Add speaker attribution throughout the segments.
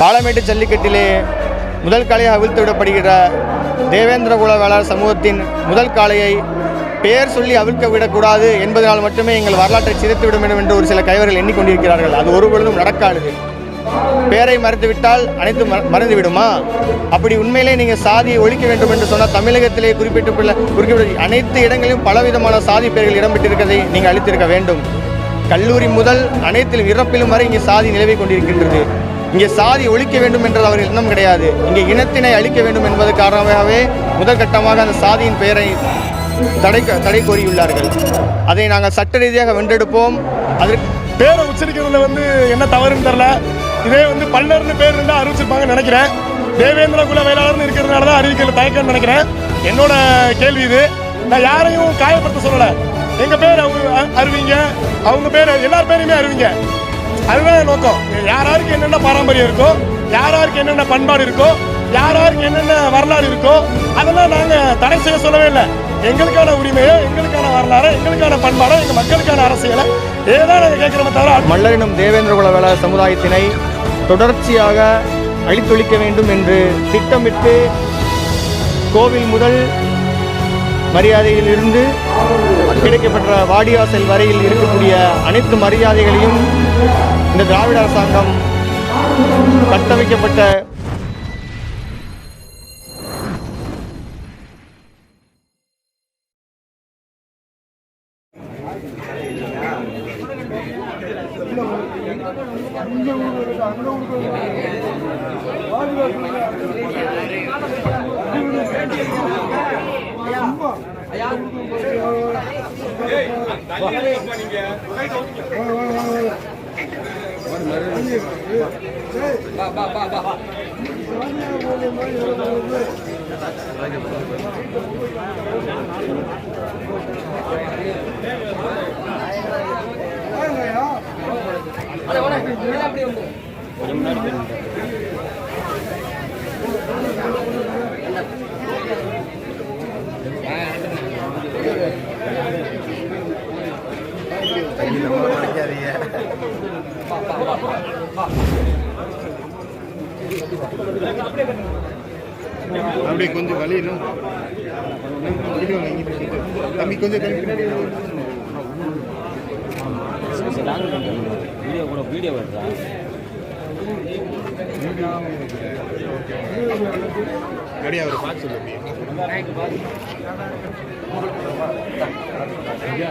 Speaker 1: பாலமேட்டு ஜல்லிக்கட்டிலே முதல் காளையாக அவிழ்த்து விடப்படுகிற தேவேந்திரகுல வேளாளர் சமூகத்தின் முதல் காளையை பெயர் சொல்லி அவிழ்க்க விடக்கூடாது என்பதனால் மட்டுமே எங்கள் வரலாற்றை சிதைத்து விட வேண்டும் என்று ஒரு சில கைவர்கள் எண்ணிக்கொண்டிருக்கிறார்கள். அது ஒருபொழுதும் நடக்காது. பெயரை மறைத்துவிட்டால் அனைத்து மற- மறந்து விடுமா அப்படி உண்மையிலே நீங்கள் சாதியை ஒழிக்க வேண்டும் என்று சொன்னால் தமிழகத்திலே குறிப்பிட்டுள்ள குறிப்பிட்ட அனைத்து இடங்களிலும் பலவிதமான சாதி பெயர்கள் இடம்பெற்றிருக்கிறதை நீங்கள் அளித்திருக்க வேண்டும். கல்லூரி முதல் அனைத்திலும் இறப்பிலும் வரை இங்கே சாதி நிலவிக் கொண்டிருக்கின்றது. இங்கே சாதி ஒழிக்க வேண்டும் என்றது அவர்கள் எண்ணம் கிடையாது. இங்கே இனத்தினை அழிக்க வேண்டும் என்பது காரணமாகவே முதல் கட்டமாக அந்த சாதியின் பெயரை தடை தடை கோரியுள்ளார்கள். அதை நாங்கள் சட்ட ரீதியாக வென்றெடுப்போம். அதற்கு
Speaker 2: பேரை உச்சரிக்கிறதுல வந்து என்ன தவறுன்னு தெரில இதே வந்து பல்லர்னு பேர் இருந்தால் அறிவிச்சிருப்பாங்கன்னு நினைக்கிறேன். தேவேந்திர குல வேளாளர்னு இருக்கிறதுனால தான் அறிவிக்கல தயக்கம்னு நினைக்கிறேன். என்னோட கேள்வி இது. நான் யாரையும் காயப்படுத்த சொல்லலை. எங்கள் பேர் அவங்க அறிவிங்க. அவங்க பேர் எல்லார் பேரையுமே அறிவிங்க. அதுதான் நோக்கம். யார் என்னென்ன பாரம்பரியம் இருக்கோ யார் யாருக்கு என்னென்ன பண்பாடு இருக்கோ யார் என்னென்ன வரலாறு இருக்கோ அதெல்லாம் நாங்கள் தடை செய்ய சொல்லவே இல்லை. எங்களுக்கான உரிமையை எங்களுக்கான வரலாறு எங்களுக்கான பண்பாடை எங்கள் மக்களுக்கான அரசியலை இதுதான் நாங்கள் கேட்குறோமே தவிர
Speaker 1: மல்லரினம் தேவேந்திரகுல வேளாளர் சமுதாயத்தினை தொடர்ச்சியாக அழித்தொழிக்க வேண்டும் என்று திட்டமிட்டு கோவில் முதல் மரியாதையிலிருந்து கிடைக்கப்பெற்ற வாடியாசல் வரையில் இருக்கக்கூடிய அனைத்து மரியாதைகளையும் இந்த திராவிட அரசாங்கம் கட்டமைக்கப்பட்ட
Speaker 3: அப்படியே கொஞ்சம் வலி இன்னும் வீடியோ தம்பி கொஞ்சம் தள்ளி
Speaker 4: வீடியோ கூட வீடியோ வருதா
Speaker 3: அப்படியே அவர் பார்த்து சொல்லு அப்படியே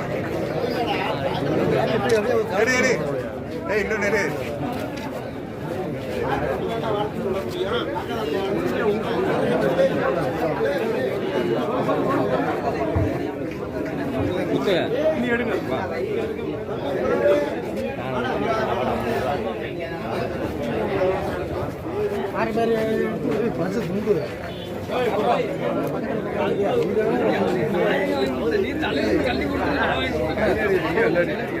Speaker 1: வேலை உனக்கு பாலமேடா அன்னைக்கு வந்தோமே பாலமேடு ஏய் பெருசாமி
Speaker 3: நெடு,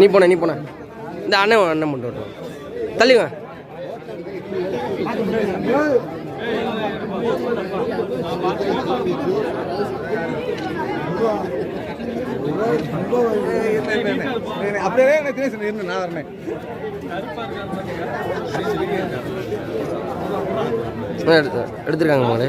Speaker 5: நீ போன நீ போன. இந்த அண்ணன் அண்ணன் மட்டும். தள்ளிங்க
Speaker 3: அப்படியே தெரியும் நான் வரேன்.
Speaker 5: எடுத்து எடுத்துருக்காங்க மகளே.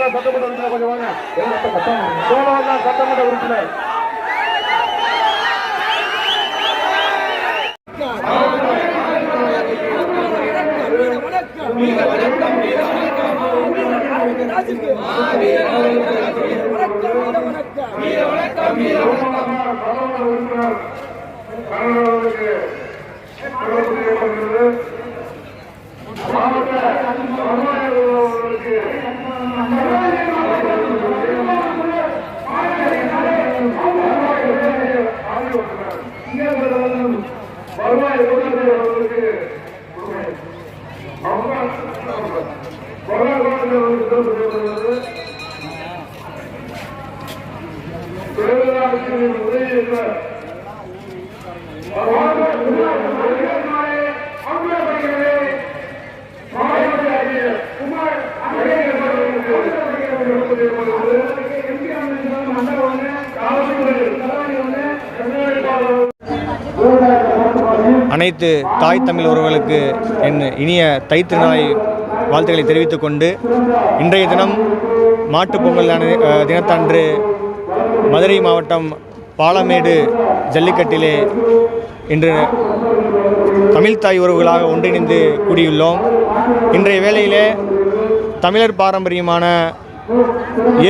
Speaker 2: சோழவந்தான் சட்டமன்ற உறுப்பினர் கொஞ்சம் வாங்க. சோழவந்தான் சட்டமன்ற உறுப்பினர். மாவட்ட Thank you.
Speaker 1: அனைத்து தாய் தமிழ் உறவுகளுக்கு என் இனிய தைத்திருநாளை வாழ்த்துக்களை தெரிவித்துக் கொண்டு இன்றைய தினம் மாட்டுப் பொங்கல் தினத்தன்று மதுரை மாவட்டம் பாலமேடு ஜல்லிக்கட்டிலே இன்று தமிழ்தாய் உறவுகளாக ஒன்றிணைந்து கூடியுள்ளோம். இன்றைய வேளையிலே தமிழர் பாரம்பரியமான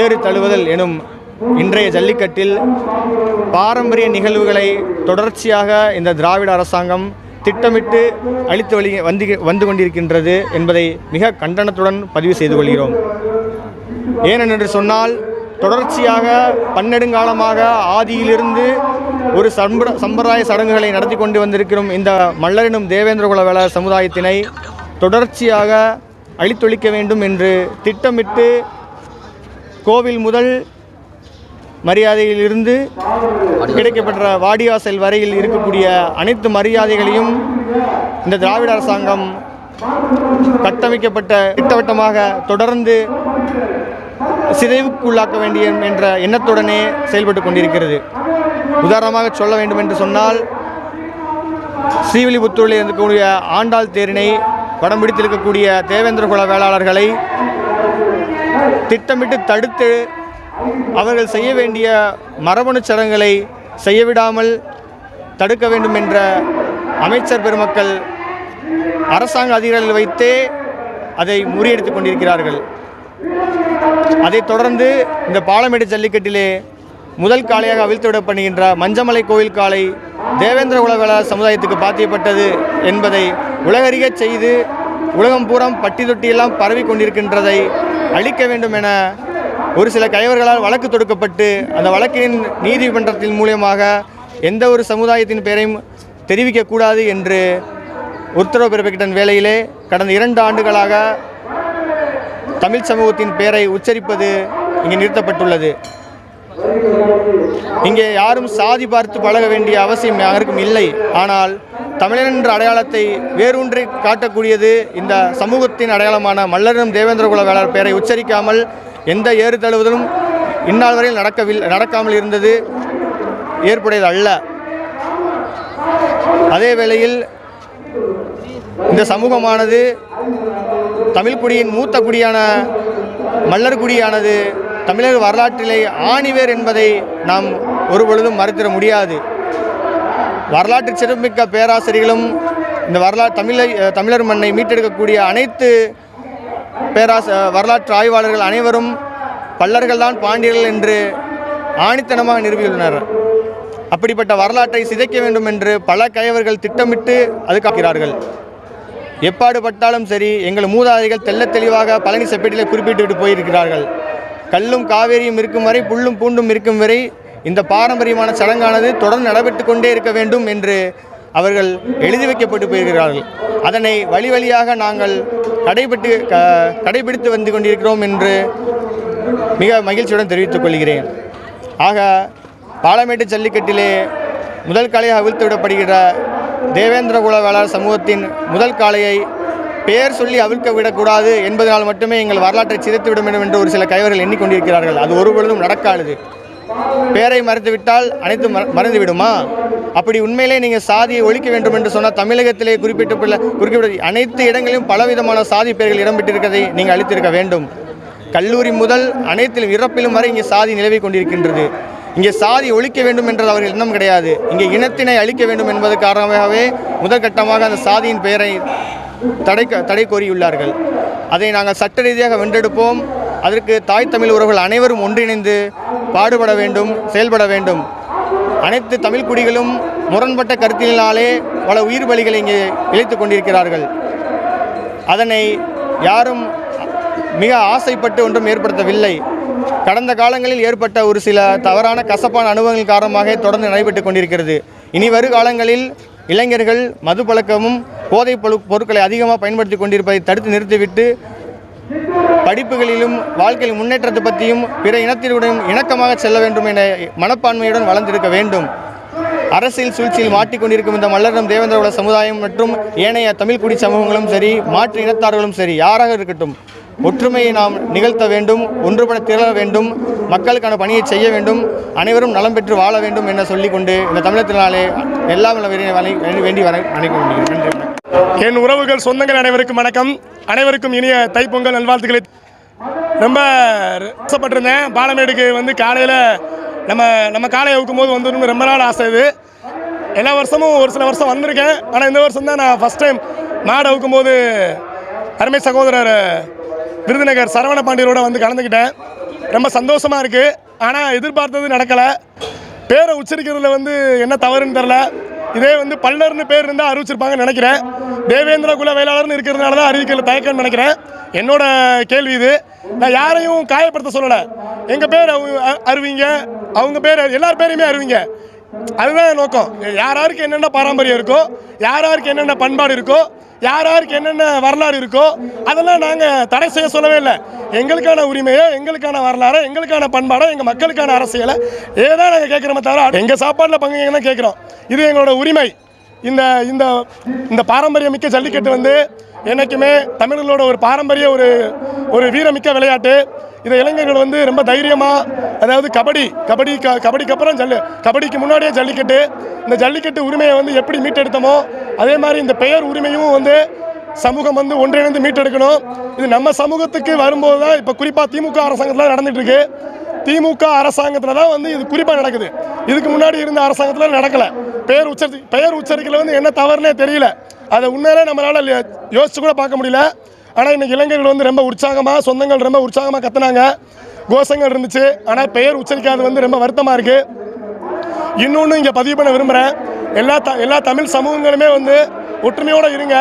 Speaker 1: ஏறு தழுவுதல் எனும் இன்றைய ஜல்லிக்கட்டில் பாரம்பரிய நிகழ்வுகளை தொடர்ச்சியாக இந்த திராவிட அரசாங்கம் திட்டமிட்டு அளித்து வழி வந்து வந்து கொண்டிருக்கின்றது என்பதை மிக கண்டனத்துடன் பதிவு செய்து கொள்கிறோம். ஏனென்று சொன்னால் தொடர்ச்சியாக பன்னெடுங்காலமாக ஆதியிலிருந்து ஒரு சம்பர சம்பிரதாய சடங்குகளை நடத்தி கொண்டு வந்திருக்கிறோம் இந்த மல்லரினும் தேவேந்திரகுல வேள சமுதாயத்தினை தொடர்ச்சியாக அழித்தொழிக்க வேண்டும் என்று திட்டமிட்டு கோவில் முதல் மரியாதையிலிருந்து கிடைக்கப்பெற்ற வாடிவாசல் வரையில் இருக்கக்கூடிய அனைத்து மரியாதைகளையும் இந்த திராவிட அரசாங்கம் கட்டமைக்கப்பட்ட திட்டவட்டமாக தொடர்ந்து சிதைவுக்குள்ளாக்க வேண்டிய என்ற எண்ணத்துடனே செயல்பட்டு கொண்டிருக்கிறது. உதாரணமாக சொல்ல வேண்டும் என்று சொன்னால் ஸ்ரீவில்லிபுத்தூரில் இருக்கக்கூடிய ஆண்டாள் தேரினை படம் பிடித்திருக்கக்கூடிய தேவேந்திர குல வேளாளர்களை திட்டமிட்டு தடுத்து அவர்கள் செய்ய வேண்டிய மரபணு சடங்குகளை செய்யவிடாமல் தடுக்க வேண்டும் என்ற அமைச்சர் பெருமக்கள் அரசாங்க அதிகாரிகள் வைத்தே அதை முறியடித்துக் கொண்டிருக்கிறார்கள். அதைத் தொடர்ந்து இந்த பாலமேடு ஜல்லிக்கட்டிலே முதல் காளையாக அவிழ்த்துவிடப்படுகின்ற மஞ்சமலை கோயில் காளை தேவேந்திர உலகள சமுதாயத்துக்கு பாத்தியப்பட்டது என்பதை உலகறிய செய்து உலகம் பூரம் பட்டி தொட்டியெல்லாம் பரவி கொண்டிருக்கின்றதை அழிக்க வேண்டும் என ஒரு சில கைவர்களால் வழக்கு தொடுக்கப்பட்டு அந்த வழக்கின் நீதிமன்றத்தின் மூலியமாக எந்த ஒரு சமுதாயத்தின் பெயரையும் தெரிவிக்கக்கூடாது என்று உத்தரவு பிறப்பிக்கிட்ட வேளையிலே கடந்த இரண்டு ஆண்டுகளாக தமிழ் சமூகத்தின் பெயரை உச்சரிப்பது இங்கே நிறுத்தப்பட்டுள்ளது. இங்கே யாரும் சாதி பார்த்து பழக வேண்டிய அவசியம் யாருக்கும் இல்லை. ஆனால் தமிழன் என்ற அடையாளத்தை வேரூன்றி காட்டக்கூடியது இந்த சமூகத்தின் அடையாளமான மல்லரும் தேவேந்திர குல வேளாளர் பெயரை உச்சரிக்காமல் எந்த ஏறு தழுவுதலும் இந்நாள் வரையில் நடக்கவில்லை நடக்காமல் இருந்தது. ஏற்புடையது அல்ல. அதே வேளையில் இந்த சமூகமானது தமிழ் குடியின் மூத்த குடியான மல்லர்குடியானது தமிழர் வரலாற்றிலே ஆணிவேர் என்பதை நாம் ஒருபொழுதும் மறுத்திட முடியாது. வரலாற்று சிறப்புமிக்க பேராசிரியர்களும் இந்த வரலாற்று தமிழை தமிழர் மண்ணை மீட்டெடுக்கக்கூடிய அனைத்து பேராச வரலாற்று ஆய்வாளர்கள் அனைவரும் பல்லர்கள்தான் பாண்டியர்கள் என்று ஆணித்தனமாக நிறுவியுள்ளனர் அப்படிப்பட்ட வரலாற்றை சிதைக்க வேண்டும் என்று பல கயவர்கள் திட்டமிட்டு அது காக்கிறார்கள் எப்பாடுபட்டாலும் சரி எங்கள் மூதாதைகள் தெல்ல தெளிவாக பழனி செப்பேட்டில் குறிப்பிட்டு விட்டு போயிருக்கிறார்கள். கல்லும் காவேரியும் இருக்கும் வரை புல்லும் பூண்டும் இருக்கும் வரை இந்த பாரம்பரியமான சடங்கானது தொடர்ந்து நடைபெற்று கொண்டே இருக்க வேண்டும் என்று அவர்கள் எழுதி வைக்கப்பட்டு போயிருக்கிறார்கள். அதனை வழி வழியாக நாங்கள் கடைபிட்டு க- கடைபிடித்து வந்து கொண்டிருக்கிறோம் என்று மிக மகிழ்ச்சியுடன் தெரிவித்துக் கொள்கிறேன். ஆக பாலமேட்டு ஜல்லிக்கட்டிலே முதல் காளையாக அவிழ்த்து விடப்படுகிற தேவேந்திரகுல வேளாளர் சமூகத்தின் முதல் காளையை பெயர் சொல்லி அவிழ்க்க விடக்கூடாது என்பதனால் மட்டுமே எங்கள் வரலாற்றை சிதைத்து விட வேண்டும் என்று ஒரு சில கைவர்கள் எண்ணிக்கொண்டிருக்கிறார்கள். அது ஒருபொழுதும் நடக்காது. பெயரை மறந்துவிட்டால் அனைத்து மற- அப்படி உண்மையிலே நீங்கள் சாதியை ஒழிக்க வேண்டும் என்று சொன்னால் தமிழகத்திலே குறிப்பிட்ட குறிப்பிட்ட அனைத்து இடங்களிலும் பலவிதமான சாதி பெயர்கள் இடம்பெற்றிருக்கிறதை நீங்கள் அளித்திருக்க வேண்டும். கல்லூரி முதல் அனைத்திலும் இறப்பிலும் வரை இங்கே சாதி நிலவி கொண்டிருக்கின்றது. இங்கே சாதி ஒழிக்க வேண்டும் என்றது அவர்கள் எண்ணம் கிடையாது. இங்கே இனத்தினை அழிக்க வேண்டும் என்பது காரணமாகவே முதற்கட்டமாக அந்த சாதியின் பெயரை தடை தடை கோரியுள்ளார்கள். அதை நாங்கள் சட்ட ரீதியாக வென்றெடுப்போம். அதற்கு தாய் தமிழ் உறவுகள் அனைவரும் ஒன்றிணைந்து பாடுபட வேண்டும் செயல்பட வேண்டும். அனைத்து தமிழ் குடிகளும் முரண்பட்ட கருத்தினாலே பல உயிர் பலிகளை இங்கே இழைத்துக் கொண்டிருக்கிறார்கள். அதனை யாரும் மிக ஆசைப்பட்டு ஒன்றும் ஏற்படுத்தவில்லை. கடந்த காலங்களில் ஏற்பட்ட ஒரு சில தவறான கசப்பான அனுபவங்கள் காரணமாக தொடர்ந்து நடைபெற்று கொண்டிருக்கிறது. இனி வருகாலங்களில் இளைஞர்கள் மது பழக்கமும் போதைப் பொருட்களை அதிகமாக பயன்படுத்தி கொண்டிருப்பதை தடுத்து நிறுத்திவிட்டு படிப்புகளிலும் வாழ்க்கையில் முன்னேற்றத்தை பற்றியும் பிற இனத்தினுடன் இணக்கமாக செல்ல வேண்டும் என மனப்பான்மையுடன் வளர்ந்திருக்க வேண்டும். அரசியல் சூழ்ச்சியில் மாட்டிக்கொண்டிருக்கும் இந்த மல்லரம் தேவேந்திரகுல சமுதாயம் மற்றும் ஏனைய தமிழ் குடி சமூகங்களும் சரி மாற்று இனத்தார்களும் சரி யாராக இருக்கட்டும் ஒற்றுமையை நாம் நிகழ்த்த வேண்டும் ஒன்றுபட திரள வேண்டும் மக்களுக்கான பணியை செய்ய வேண்டும் அனைவரும் நலம் பெற்று வாழ வேண்டும் என சொல்லிக்கொண்டு இந்த தமிழத்தினாலே எல்லாம் வேண்டி வர வணங்கி நன்றி
Speaker 2: என் உறவுகள் சொந்தங்கள் அனைவருக்கும் வணக்கம். அனைவருக்கும் இனிய தைப்பொங்கல் நல்வாழ்த்துக்களை. ரொம்ப ஆசைப்பட்டிருந்தேன். பாலமேடுக்கு வந்து காலையில் நம்ம நம்ம காலையை அவுக்கும் போது வந்து ரொம்ப நாள் ஆசை இது. எல்லா வருஷமும் ஒரு சில வருஷம் வந்திருக்கேன். ஆனால் இந்த வருஷம் தான் நான் ஃபஸ்ட் டைம் மாடு அவுக்கும் போது அருமை சகோதரர் விருதுநகர் சரவண பாண்டியரோட வந்து கலந்துக்கிட்டேன். ரொம்ப சந்தோஷமாக இருக்குது ஆனால் எதிர்பார்த்தது நடக்கலை. பேரை உச்சரிக்கிறதுல வந்து என்ன தவறுன்னு தெரில இதே வந்து பல்லர்னு பேர் இருந்தால் அறிவிச்சிருப்பாங்கன்னு நினைக்கிறேன். தேவேந்திர குல வேளாளர்னு இருக்கிறதுனால தான் அறிவிக்கல தயக்கம்னு நினைக்கிறேன். என்னோட கேள்வி இது. நான் யாரையும் காயப்படுத்த சொல்லலை. எங்கள் பேர் அவங்க அறிவிங்க? அவங்க பேர் எல்லார் பேரையுமே அறிவிங்க. அதுதான் நோக்கம். யார் யாருக்கு என்னென்ன பாரம்பரியம் இருக்கோ யார் யாருக்கு என்னென்ன பண்பாடு இருக்கோ யார் யாருக்கு என்னென்ன வரலாறு இருக்கோ அதெல்லாம் நாங்கள் தடை செய்ய சொல்லவே இல்லை. எங்களுக்கான உரிமையை எங்களுக்கான வரலாறை எங்களுக்கான பண்பாடோ எங்கள் மக்களுக்கான அரசியலை ஏதான் நாங்கள் கேட்குறோமே தவிர எங்கள் சாப்பாட்டில் பங்கு தான் கேட்குறோம். இது எங்களோட உரிமை. இந்த இந்த இந்த பாரம்பரியமிக்க ஜல்லிக்கட்டு வந்து என்றைக்குமே தமிழர்களோட ஒரு பாரம்பரிய ஒரு ஒரு வீரமிக்க விளையாட்டு. இதை இளைஞர்கள் வந்து ரொம்ப தைரியமாக அதாவது கபடி கபடி க கபடிக்கு அப்புறம் ஜல்லி கபடிக்கு முன்னாடியே ஜல்லிக்கட்டு இந்த ஜல்லிக்கட்டு உரிமையை வந்து எப்படி மீட்டெடுத்தோமோ அதே மாதிரி இந்த பெயர் உரிமையும் வந்து சமூகம் வந்து ஒன்றிணைந்து மீட்டெடுக்கணும். இது நம்ம சமூகத்துக்கு வரும்போது தான் இப்போ குறிப்பாக திமுக அரசாங்கத்தில் நடந்துட்டு இருக்கு திமுக அரசாங்கத்தில் தான் வந்து இது குறிப்பாக நடக்குது. இதுக்கு முன்னாடி இருந்த அரசாங்கத்தில் நடக்கலை. பெயர் உச்சரி பெயர் உச்சரிக்கையில் வந்து என்ன தவறுனே தெரியல. அதை உண்மையிலே நம்மளால் யோசிச்சு கூட பார்க்க முடியல. ஆனால் இன்னைக்கு இளைஞர்கள் வந்து ரொம்ப உற்சாகமாக சொந்தங்கள் ரொம்ப உற்சாகமாக கத்துனாங்க. கோஷங்கள் இருந்துச்சு. ஆனால் பெயர் உச்சரிக்காது வந்து ரொம்ப வருத்தமாக இருக்குது இன்னொன்று இங்கே பதிவு பண்ண விரும்புகிறேன் எல்லா த எல்லா தமிழ் சமூகங்களுமே வந்து ஒற்றுமையோடு இருங்க.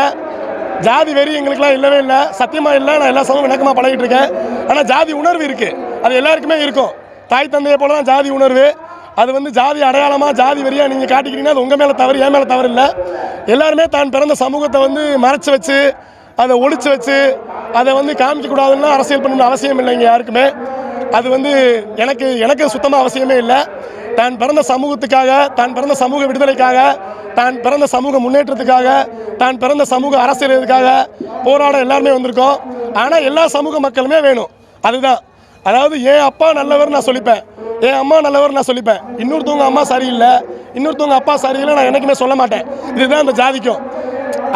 Speaker 2: ஜாதி வெறி எங்களுக்கெல்லாம் இல்லவே இல்லை. சத்தியமாக இல்லை. நான் எல்லா சமூகம் இணக்கமாக பழகிட்டு இருக்கேன். ஆனால் ஜாதி உணர்வு இருக்குது அது எல்லாருக்குமே இருக்கும். தாய் தந்தையை போல தான் ஜாதி உணர்வு. அது வந்து ஜாதி அடையாளமாக ஜாதி வரியாக நீங்கள் காட்டிக்கிறீங்கன்னா அது உங்கள் மேலே தவறு என் மேலே தவறு இல்லை எல்லாருமே தான் பிறந்த சமூகத்தை வந்து மறைச்சு வச்சு அதை ஒழிச்சு வச்சு அதை வந்து காமிக்கக்கூடாதுன்னு அரசியல் பண்ணணும்னு அவசியம் இல்லை இங்கே யாருக்குமே. அது வந்து எனக்கு எனக்கு சுத்தமாக அவசியமே இல்லை. தான் பிறந்த சமூகத்துக்காக தான் பிறந்த சமூக விடுதலைக்காக தான் பிறந்த சமூக முன்னேற்றத்துக்காக தான் பிறந்த சமூக அரசியலுக்காக போராட எல்லாருமே வந்திருக்கோம். ஆனால் எல்லா சமூக மக்களுமே வேணும். அதுதான். அதாவது என் அப்பா நல்லவர் நான் சொல்லிப்பேன். என் அம்மா நல்லவர் நான் சொல்லிப்பேன். இன்னொருத்தவங்க அம்மா சரியில்லை. இன்னொருத்தவங்க அப்பா சரியில்லை நான் எனக்குமே சொல்ல மாட்டேன். இதுதான் அந்த ஜாதிக்கும்.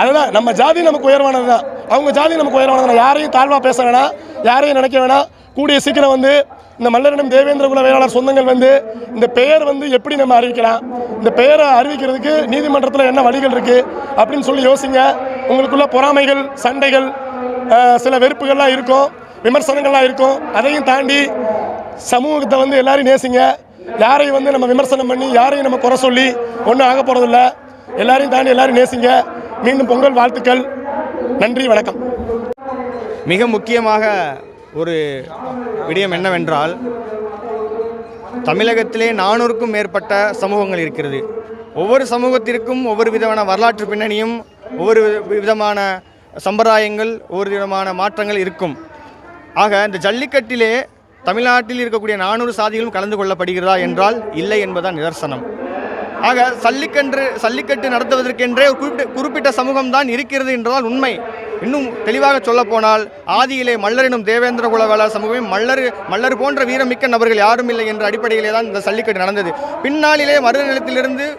Speaker 2: அதுதான் நம்ம ஜாதி நமக்கு உயர்வானது தான். அவங்க ஜாதி நமக்கு உயர்வானது தான். யாரையும் தாழ்வாக பேச வேணாம் யாரையும் நினைக்க வேணாம் கூடிய சீக்கிரம் வந்து இந்த மல்லரிடம் தேவேந்திர குல வேளாளர் சொந்தங்கள் வந்து இந்த பெயர் வந்து எப்படி நம்ம அறிவிக்கலாம்? இந்த பெயரை அறிவிக்கிறதுக்கு நீதிமன்றத்தில் என்ன வழிகள் இருக்குது அப்படின்னு சொல்லி யோசிங்க. உங்களுக்குள்ள பொறாமைகள் சண்டைகள் சில வெறுப்புகள்லாம் இருக்கும். விமர்சனங்கள்லாம் இருக்கும். அதையும் தாண்டி சமூகத்தை வந்து எல்லாரையும் நேசிங்க. யாரையும் வந்து நம்ம விமர்சனம் பண்ணி யாரையும் நம்ம குறை சொல்லி ஒன்றும் ஆக போகிறதில்ல எல்லாரையும் தாண்டி எல்லாரும் நேசிங்க. மீண்டும் பொங்கல் வாழ்த்துக்கள். நன்றி வணக்கம்.
Speaker 1: மிக முக்கியமாக ஒரு விடயம் என்னவென்றால் தமிழகத்திலே நானூறுக்கும் மேற்பட்ட சமூகங்கள் இருக்கிறது. ஒவ்வொரு சமூகத்திற்கும் ஒவ்வொரு விதமான வரலாற்று பின்னணியும் ஒவ்வொரு வி- விதமான சம்பிரதாயங்கள் ஒவ்வொரு விதமான மாற்றங்கள் இருக்கும். ஆக இந்த ஜல்லிக்கட்டிலே தமிழ்நாட்டில் இருக்கக்கூடிய நானூறு சாதிகளும் கலந்து கொள்ளப்படுகிறதா என்றால் இல்லை என்பதுதான் நிதர்சனம். ஆக சல்லிக்கன்று சல்லிக்கட்டு நடத்துவதற்கென்றே ஒரு குறிப்பிட்ட குறிப்பிட்ட சமூகம் தான் இருக்கிறது என்றால் உண்மை. இன்னும் தெளிவாக சொல்லப்போனால் ஆதியிலே மல்லரினும் தேவேந்திர குலவேளார் சமூகமே மல்லர் மல்லர் போன்ற வீரமிக்க நபர்கள் யாரும் இல்லை என்ற அடிப்படையிலே தான் இந்த சல்லிக்கட்டு நடந்தது. பின்னாளிலே மருதநிலத்திலிருந்து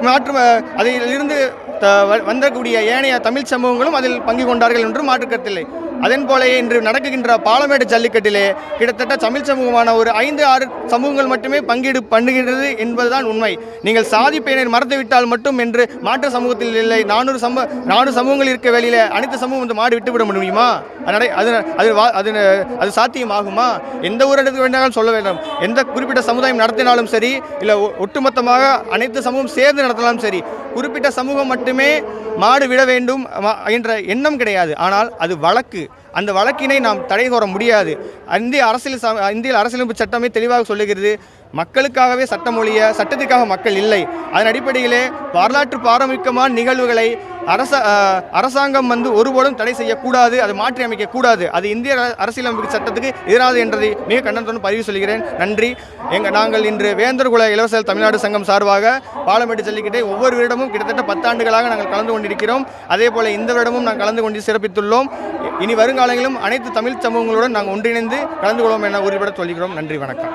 Speaker 1: மாற்று அதிலிருந்து த- வ- வந்தக்கூடிய ஏனைய தமிழ் சமூகங்களும் அதில் பங்கு கொண்டார்கள் என்றும் மாற்றுக்கருத்தில்லை. அதன் போல இன்று நடக்குகின்ற பாலமேடு ஜல்லிக்கட்டிலே கிட்டத்தட்ட தமிழ் சமூகமான ஒரு ஐந்து ஆறு சமூகங்கள் மட்டுமே பங்கீடு பண்ணுகின்றது என்பதுதான் உண்மை. நீங்கள் சாதி பெயரை மறந்துவிட்டால் மட்டும் என்று மாற்று சமூகத்தில் இல்லை நானூறு சம நானூறு சமூகங்கள் இருக்க வேலையில் அனைத்து சமூகம் வந்து மாடு விட்டுவிட முடியுமா? அது அது அது வா- அது அது சாத்தியமாகுமா எந்த ஒரு இடத்துக்கு வேண்டாலும் சொல்ல வேண்டும். எந்த குறிப்பிட்ட சமுதாயம் நடத்தினாலும் சரி இல்லை ஒட்டுமொத்தமாக அனைத்து சமூகம் சேர்ந்து நடத்தினாலும் சரி குறிப்பிட்ட சமூகம் மட்டுமே மாடு விட வேண்டும் என்ற எண்ணம் கிடையாது. ஆனால் அது வழக்கு. அந்த வழக்கினை நாம் தடை கோர முடியாது. இந்திய அரசியல் இந்திய அரசியலமைப்பு சட்டமே தெளிவாக சொல்லுகிறது. மக்களுக்காகவே சட்டம் ஒழிய சட்டத்திற்காக மக்கள் இல்லை. அதன் அடிப்படையிலே வரலாற்று பாரமிக்கமான நிகழ்வுகளை அரச அரசாங்கம் வந்து ஒருபோதும் தடை செய்யக்கூடாது அதை மாற்றி அமைக்கக்கூடாது. அது இந்திய அரசியலமைப்பு சட்டத்துக்கு எதிராது என்றதை மிக கண்டனத்துடன் பதிவு சொல்கிறேன். நன்றி. எங்கள் நாங்கள் இன்று வேந்தர்குல இலவச தமிழ்நாடு சங்கம் சார்பாக பாலமேட்டு ஜல்லிக்கட்டை ஒவ்வொரு வருடமும் கிட்டத்தட்ட பத்தாண்டுகளாக நாங்கள் கலந்து கொண்டிருக்கிறோம். அதே போல இந்த வருடமும் நாங்கள் கலந்து கொண்டு சிறப்பித்துள்ளோம். இனி வருங்காலங்களிலும் அனைத்து தமிழ் சமூகங்களுடன் நாங்கள் ஒன்றிணைந்து கலந்து கொள்வோம் என உறுதிபட சொல்கிறோம் நன்றி வணக்கம்.